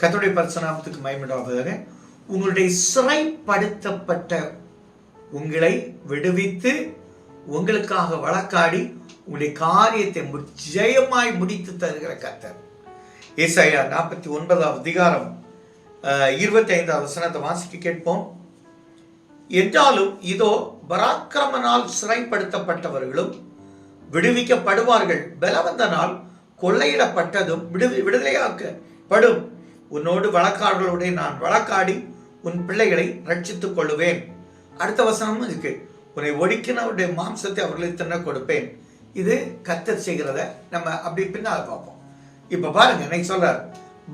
கத்தோடைய பரிசுநாமத்துக்கு மயமிடாவதாக உங்களுடைய சிறைப்படுத்தப்பட்ட உங்களை விடுவித்து உங்களுக்காக வழக்காடி உங்களுடைய காரியத்தை ஜெயமாய் முடித்து தருகிற கத்தர் ஏசாயா நாற்பத்தி ஒன்பதாவது அதிகாரம் இருபத்தி ஐந்தாவது வசனத்தை வாசிக்க கேட்போம். என்றாலும் இதோ பராக்கிரமனால் சிறைப்படுத்தப்பட்டவர்களும் விடுவிக்கப்படுவார்கள். பலவந்தனால் கொள்ளையிடப்பட்டதும் விடுதலையாக்கப்படும் உன்னோடு வழக்காடுகளுடைய நான் வழக்காடி உன் பிள்ளைகளை ரட்சித்துக் கொள்ளுவேன். அடுத்த வசனமும் இருக்கு உன்னை ஒடுக்கினவருடைய மாம்சத்தை அவர்களுக்கு தின்ன கொடுப்பேன். இது கத்தர் செய்கிறத நம்ம அப்படி பின்னால் பார்ப்போம். இப்ப பாருங்க இன்னைக்கு சொல்றார்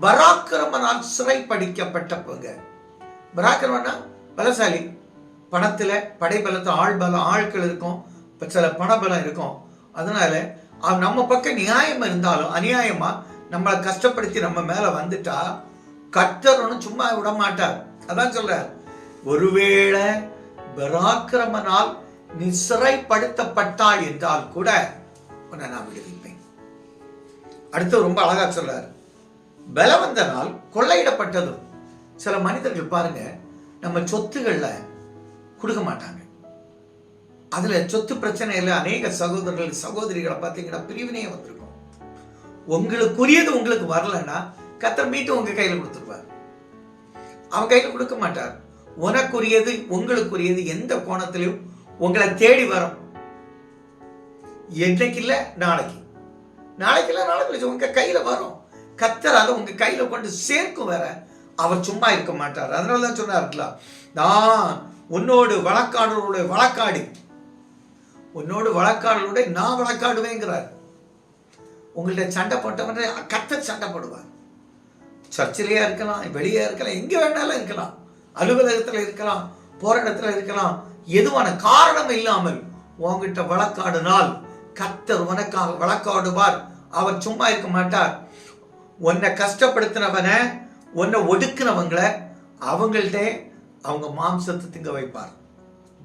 பராக்கிரமனால் சிறைப்படிக்கப்பட்டவங்க. பராக்கிரமனா பலசாலி. பணத்துல படைபலத்தை ஆள் பலம் ஆட்கள் இருக்கும். சில பணபலம் இருக்கும். அதனால நம்ம பக்கம் நியாயம் இருந்தாலும் அநியாயமா நம்மளை கஷ்டப்படுத்தி நம்ம மேல வந்துட்டா கர்த்தர் சும்மா விட மாட்டார். அதான் சொல்றார். ஒருவேளை பராக்கிரமனால் நீ சிறைப்படுத்தப்பட்டாய் என்றால் கூட உன்னை நான் விடுவிப்பேன். அடுத்து ரொம்ப அழகா சொல்றார். பலவந்தனால் கொள்ளையிடப்பட்டதும் சில மனிதர்கள் பாருங்க நம்ம சொத்துகள்ல கொடுக்க மாட்டாங்க. அதுல சொத்து பிரச்சனையில அநேக சகோதரர்கள் சகோதரிகளை பார்த்தீங்கன்னா பிரிவினையே வந்திருக்கும். உங்களுக்குரியது உங்களுக்கு வரலன்னா கத்தர் மீட்டு உங்க கையில் கொடுத்துருவார். அவன் கையில் கொடுக்க மாட்டார். உனக்குரியது உங்களுக்குரியது எந்த கோணத்திலையும் உங்களை தேடி வரும். என்னைக்கு இல்லை? நாளைக்கு. நாளைக்கு இல்லை நாளைக்கு உங்க கையில வரும். கத்தர் அதை உங்க கையில கொண்டு சேர்க்கும் வேற அவர் சும்மா இருக்க மாட்டார். அதனால தான் சொன்னார்ல நான் உன்னோடு வழக்காடுடைய வழக்காடி. உன்னோடு வழக்காடுகளுடைய நான் வழக்காடுவேங்கிறார். உங்கள்ட்ட சண்டை போட்டவன் கத்தர் சண்டை போடுவார். சர்ச்சிலேயே இருக்கலாம் வெளியே இருக்கலாம் எங்கே வேணாலும் இருக்கலாம். அலுவலகத்தில் இருக்கலாம் போற இடத்துல இருக்கலாம். எதுவான காரணம் இல்லாமல் உங்கள்கிட்ட வழக்காடினால் கத்தர் உனக்காக வழக்காடுவார். அவர் சும்மா இருக்க மாட்டார். உன்னை கஷ்டப்படுத்தினவனை உன்னை ஒடுக்கினவங்களை அவங்கள்ட்ட அவங்க மாம்சத்தை திங்க வைப்பார்.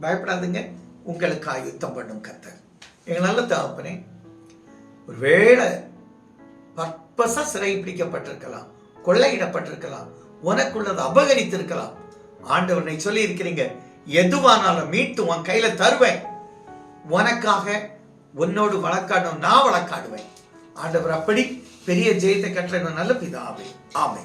பயப்படாதுங்க. உங்களுக்காக யுத்தம் பண்ணும் கத்தர். எங்க நல்ல தகப்பனே. ஒருவேளை பர்பஸா சிறை பிடிக்கப்பட்டிருக்கலாம் கொள்ளையிடப்பட்டிருக்கலாம் உனக்குள்ளது அபகரித்திருக்கலாம். ஆண்டவர் நீ சொல்லி இருக்கிறீங்க எதுவானாலும் மீட்டு உன் கையில தருவேன். உனக்காக உன்னோடு வழக்காடும் நான் வழக்காடுவேன். ஆண்டவர் அப்படி பெரிய ஜெயத்தை கட்டளை நல்ல பிதாவே. ஆமை